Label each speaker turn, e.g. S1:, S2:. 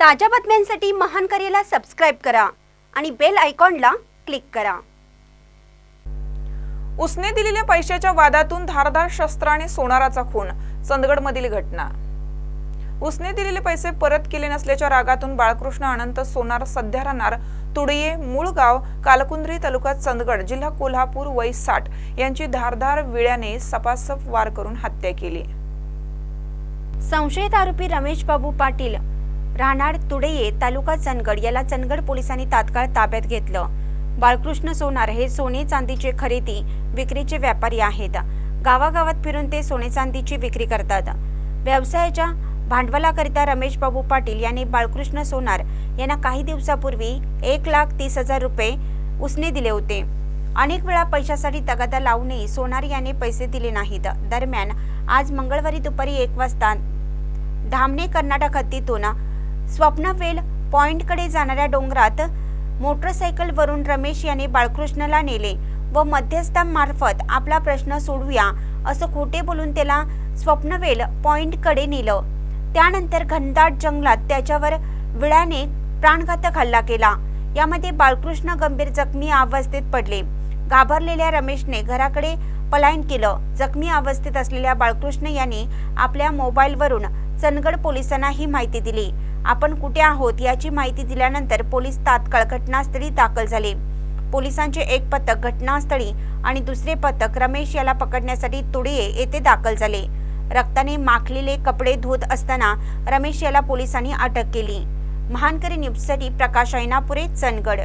S1: ताज्या बातम्यांसाठी महान करेला सबस्क्राईब करा आणि बेल आयकॉनला क्लिक करा.
S2: उसने दिलेल्या पैशाच्या वादातून धारदार शस्त्राने सोनाराचा खून चंदगडमधील घटना. उसने दिलेले पैसे परत केले नसल्याच्या रागातून बाळकृष्ण अनंत सोनार सध्या राहणार तुडये मूळ गाव कालकुंद्री तालुका चंदगड जिल्हा कोल्हापूर वय साठ यांची धारदार विळ्याने सपासप वार करून हत्या केली.
S1: संशयित आरोपी रमेश बाबू पाटील राहणार तुडेये तालुका चंदगड. याला चंदगड पोलिसांनी तात्काळ ताब्यात घेतलं. बाळकृष्ण सोनार हे सोने चांदीचे खरेदी विक्रीचे व्यापारी आहेत. गावागावात फिरून ते सोने चांदीची विक्री करतात. व्यवसायाच्या भांडवलाकरिता रमेश बाबू पाटील यांनी बाळकृष्ण सोनार यांना काही दिवसापूर्वी एक लाख तीस हजार रुपये उसने दिले होते. अनेक वेळा पैशासाठी तगादा लावूनही सोनार याने पैसे दिले नाहीत. दरम्यान आज मंगळवारी दुपारी एक वाजता धामणे कर्नाटक हद्दीतून स्वप्नवेल पॉइंटकडे जाणाऱ्या डोंगरात मोटरसायकलवरून रमेश याने बाळकृष्णला नेले व मध्यस्थांमार्फत आपला प्रश्न सोडवूया असं खोटे बोलून त्याला स्वप्नवेल पॉइंटकडे नेलं. त्यानंतर घनदाट जंगलात त्याच्यावर विळाने प्राणघातक हल्ला केला. यामध्ये बाळकृष्ण गंभीर जखमी अवस्थेत पडले. घाबरलेल्या रमेशने घराकडे पलायन केलं. जखमी अवस्थेत असलेल्या बाळकृष्ण यांनी आपल्या मोबाईलवरून चंदगड पोलिसांना ही माहिती दिली. आपण कुठे आहोत याची माहिती दिल्यानंतर पोलीस तात्काळ घटनास्थळी दाखल झाले. पोलिसांचे एक पथक घटनास्थळी आणि दुसरे पथक रमेश याला पकडण्यासाठी तुडिये येथे दाखल झाले. रक्ताने माखलेले कपडे धुत असताना रमेश याला पोलिसांनी अटक केली. महानकरी न्यूजसाठी प्रकाश ऐनापुरे चंदगड.